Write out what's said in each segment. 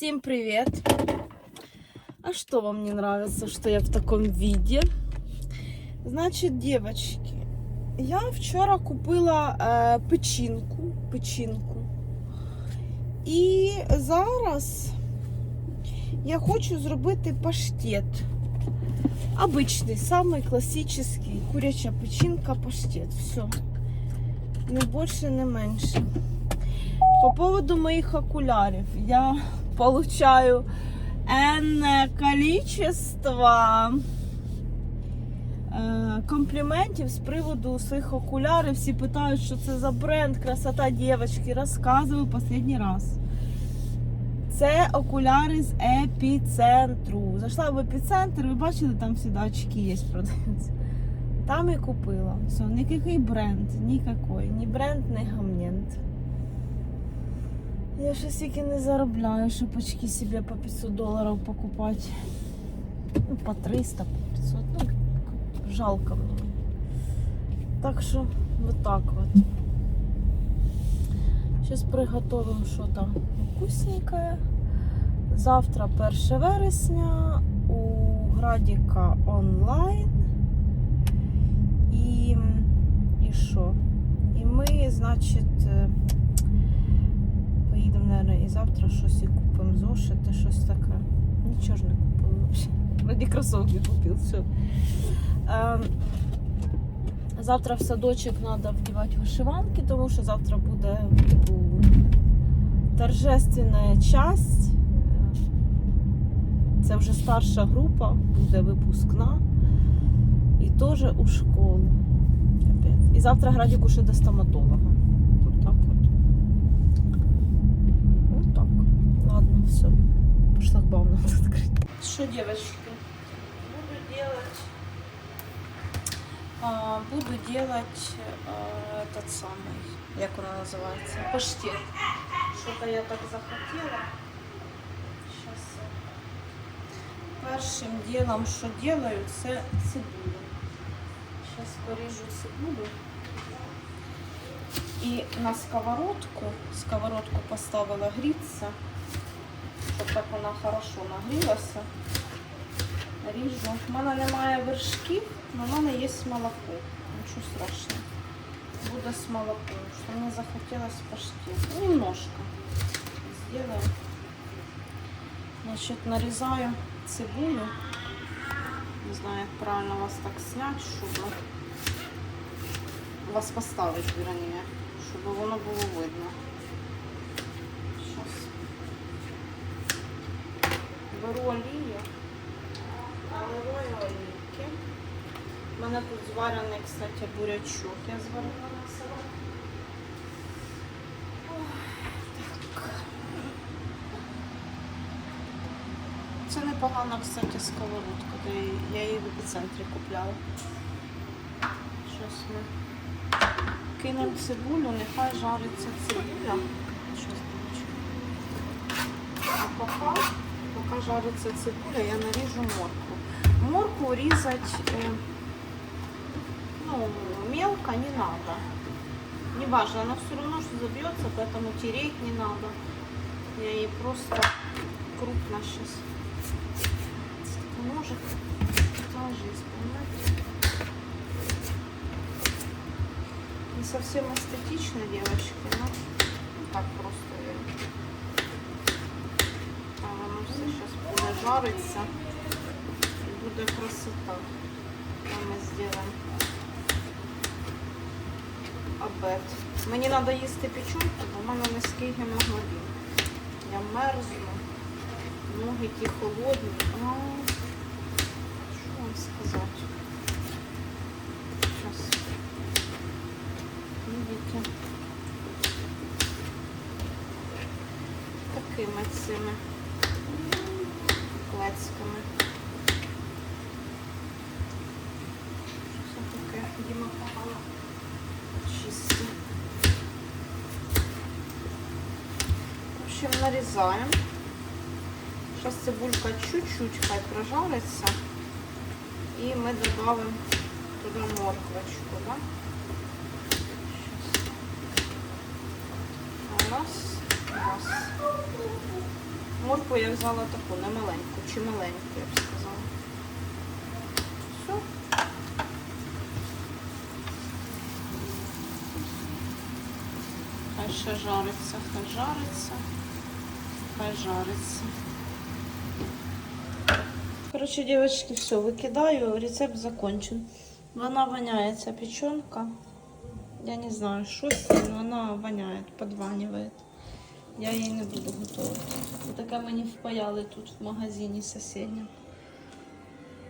Всем привет! А что вам не нравится, что я в таком виде? Значит, девочки, я вчора купила е, печінку, печінку. І зараз я хочу зробити паштет. Обичний, самий класичний, куряча печінка, паштет. Все. Не більше, не менше. По поводу моих окулярів. Я получаю энное количество е, компліментів з приводу своїх окулярів. Всі питають, що це за бренд, красота дівчатки. Розказую останній раз. Це окуляри з епіцентру. Зайшла в епіцентр, ви бачили, там всегда очки є продаються. Там і купила. Все, ніякий бренд, ніякий. Ні бренд, ні гамнент. Я ще стільки не заробляю, щоб очки себе по 500 доларів покупати. Ну, по 300, по 500. Ну, жалко мені. Так що, вот так вот. Сейчас приготовим что-то вкусненькое. Завтра 1 вересня у Градіка онлайн. І, і що? І ми, значить, е, поїдемо, мабуть, і завтра щось і купимо зошити, щось таке. Нічого ж не купили взагалі. Вроді кросовки купив, все. Ем, завтра в садочок треба вдівати вишиванки, тому що завтра буде типу, торжественна часть. Це вже старша група, буде випускна. І теж у школу. І завтра Градіку ще до стоматолога. Вот так от. Вот так. Ладно, все. По шлагбауму надо открыть. Что, девочки? Буду делать... а, буду делать а, этот самый, як вона називається, паштет. Что-то я так захотела. Сейчас. Першим делом, що делаю, це цибулю. Сейчас порежу цибулю. І на сковородку, сковородку поставила гріться, щоб так вона хорошо нагрілася. Ріжу. У мене немає вершків, але в мене є молоко. Нічого страшного. Буде з молоком, що мені захотілося паштет. Немножко. Сделаю. Значит, нарезаю цибулю. Не знаю, як правильно вас так снять, щоб вас поставити, вернее, щоб воно було видно. Сейчас. Беру олію, наливаю олійки. У мене тут зварений, кстати, бурячок. Я зварила на салат. Це непогана, кстати, сковородка. де Я її в епіцентрі купляла. Щось ми кинемо цибулю, нехай жариться цибуля. Щось бачу. А поки, жариться цибуля, я наріжу морку. Морку різати е, ну, мелко не надо. Не важно, она все равно что забьется, поэтому тереть не надо. Я ей просто крупно сейчас ножик ложись, понимаете? Не совсем эстетично, девочки, но так просто сейчас буде красота. Ми зробимо обед. Мені треба їсти печенку, бо в мене низький гемоглобін. Я мерзну. Ноги ті холодні. А, Що вам сказати? Сейчас. Видите? Такими цими клецьками. Що таке? Діма погано. Чисто. В общем, нарезаем. Сейчас цибулька чуть-чуть хай прожарится. И мы добавим туда морквочку, да? Раз, раз. Моркву я взяла таку, не маленьку, чи маленьку, я б сказала. Все. Хай ще жариться, хай жариться, хай жариться. Короче, девочки, все, викидаю, рецепт закончен. Вона воняє ця печенка. Я не знаю, що з цим, вона воняє, подванивает. Я її не буду готувати. Таке мені впаяли тут в магазині сусідньому.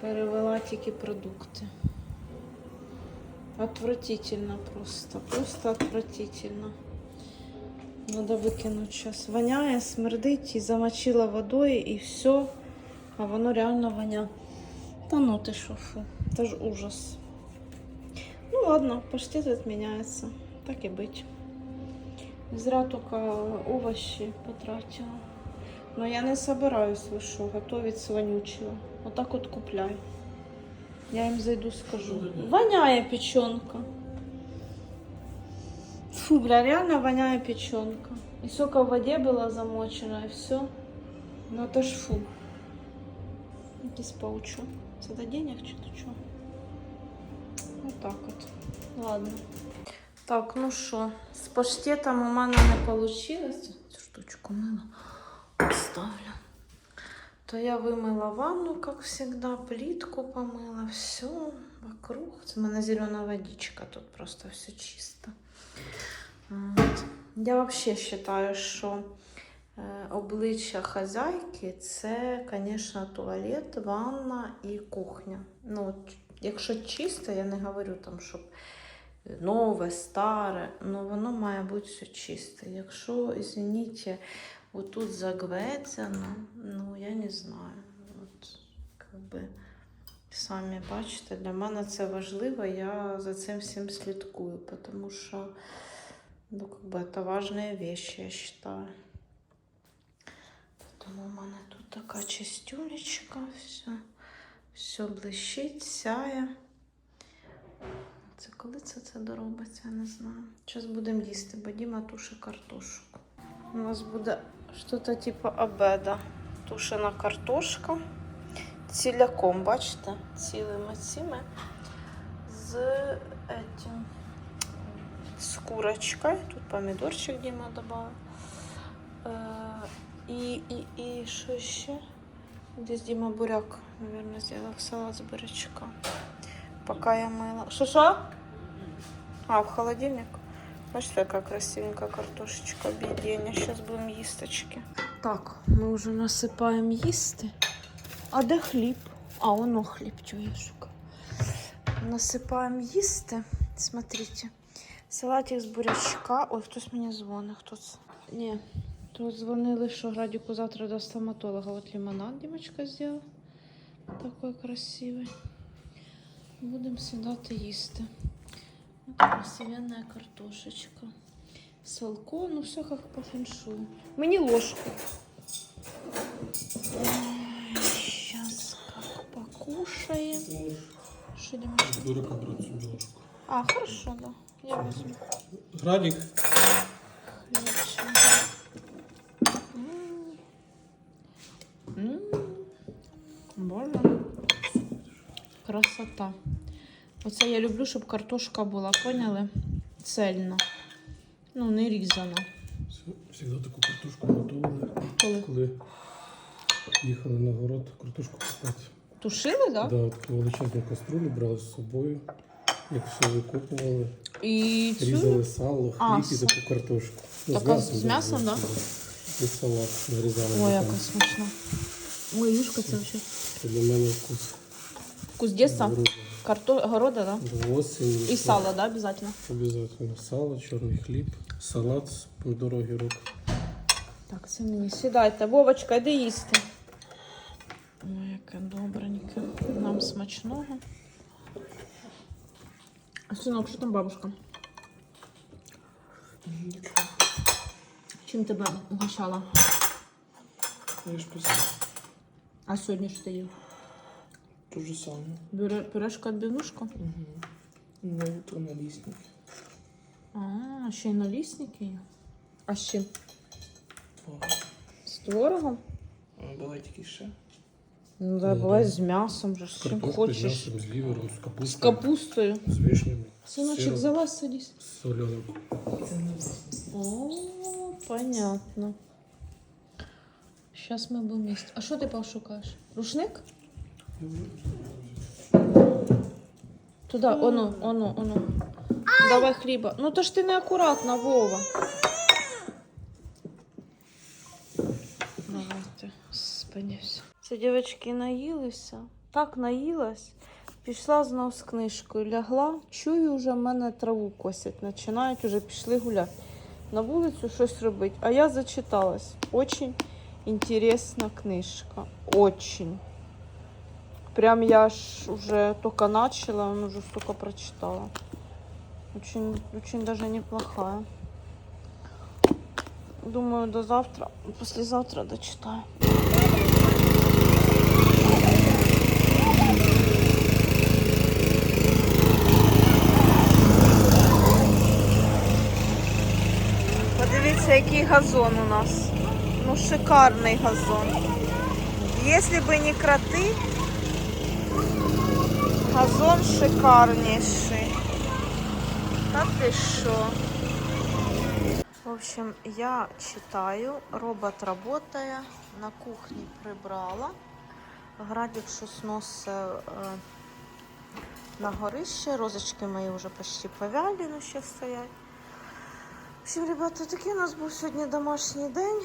Перевела тільки продукти. Отвратительно просто. Просто отвратительно. Надо викинути зараз. Воняє, смердить і замочила водою і все. А воно реально воня. Та ну ти що, фу. Це ж ужас. Ну ладно, паштет відміняється. Так і бить. Зря только овощи потратила. Но я не собираюсь, вы что, готовить с вонючего. Вот так вот купляй. Я им зайду скажу. Воняя печенка. Фу, бля, реально воняя печенка. И сколько в воде было замочено, и все. Ну это ж фу. Якийсь паучок. Це до денег чи то що? Вот так от. Ладно. Так, ну що, з паштетом у мене не вийшло. Цю штучку мила ставлю. То я вимила ванну, как всегда, плитку помыла, все вокруг. Це в мене зелена водичка, тут просто все чисто. Я вообще вважаю, що е, обличчя хазяйки це, звісно, туалет, ванна і кухня. Ну, якщо чисто, я не говорю там, щоб нове, старе, ну воно має бути все чисте. Якщо, извините, отут загведзено, ну я не знаю. От, как би, самі бачите, для мене це важливо, я за цим всім слідкую, тому що ну, как бы, это важные вещи, я считаю. Тому у мене тут така чистюлечка, все, все блищить, сяє. Це коли це це доробиться, я не знаю. Зараз будемо їсти, бо Діма тушить картошку. У нас буде щось типу обеда. Тушена картошка. Ціляком, бачите? Цілими цими. З этим, з курочкою. Тут помідорчик Діма додав. Е, і, і, і що ще? Десь Діма буряк, мабуть, зробив салат з бурячка. Пока я мыла. Что, что? А, в холодильник. Бачите, яка красивенька картошечка бідення. Сейчас будемо їсточки. Так, ми вже насипаємо їсти. А де хліб? А, воно хліб, я шукаю. Насипаємо їсти. Смотрите. Салатик з бурячка. Ой, хтось мені дзвонить. Хто це? Ні. Тут дзвонили, що Градіку завтра до стоматолога. От лимонад Дімочка зробила. Такой красивий. Будемо сідати їсти. Вот красивенная картошечка. Салко, ну все как по феншую. Мені ложку. Сейчас как покушаем. Дурака брать ложку. А, хорошо, да. Я возьму. Градик. Хлебчик. М. М. Боже. Красота. Оце я люблю, щоб картошка була, поняли? Цельна. Ну, не різана. Всегда таку картошку готували, Коли коли їхали на город картошку купати. тушили, так? Да, таку величезну каструлю брали з собою, як все викопували, І цю різали сало, А, хліб і са- таку картошку. Ну, Така з м'ясом, да? І салат нарізали. Ой, яка смачна. Ой, юшка це взагалі. Це для мене вкус. Вкус. Города. Карто... Города, да? До осені. І сало, да, обязательно. Обязательно. Сало, чорний хліб, салат з помідор огірок. Так, це мені сідайте. Вовочка, йди їсти. Ой, яке добреньке. Нам смачного. Синок, що там бабушка? Чим тебе угощала? Я ж писав. А сьогодні що ти їв? То же саме. Пюре- Пюрешка відбивнушка? Угу. Ну, то налісник. А, ще й налісники є. А з чим? З творогом? Буває тільки ще. Ну да, Ну, буває да. з м'ясом, вже, з чим з хочеш. м'ясом, з лівером, з капустою. З капустою. З вишнями. з Синочек, сиром, залазь, садись. З соленим. О, понятно. Сейчас ми будемо їсти. А що ти пошукаєш? Рушник? Туди, оно, оно, оно. Давай хліба. Ну то ж ти неаккуратна, Вова. Давайте, все. Це дівчатки наїлися. Так наїлась. Пішла знов з книжкою, лягла, чую, вже в мене траву косять, починають уже пішли гуляти. На вулицю щось робити. А я зачиталась. Очень интересна книжка. Очень. Прям я ж уже только начала, он уже столько прочитала. Очень, очень даже неплохая. Думаю, до завтра, послезавтра дочитаю. Подивіться, який газон у нас. Ну, шикарний газон. Якщо б не кроти, газон шикарнейший. Та ти що? В общем, я читаю, робот работає, на кухні прибрала. Градик щось носить е, на горище. Розочки мої вже почти повялі, ну ще стоять. Всім, ребята, такий у нас був сьогодні домашній день.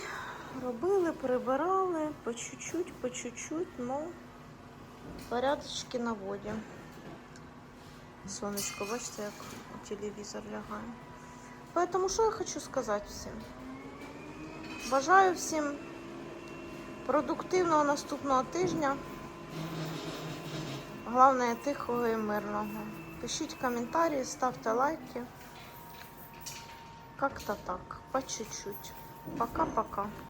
Робили, прибирали по чуть-чуть, по чуть-чуть, ну порядочки наводимо. Сонечко, бачите, як телевізор лягає. Поэтому що я хочу сказати всім? Бажаю всім продуктивного наступного тижня. Головне тихого і мирного. Пишіть коментарі, ставте лайки. Как-то так, по чуть-чуть. Пока-пока.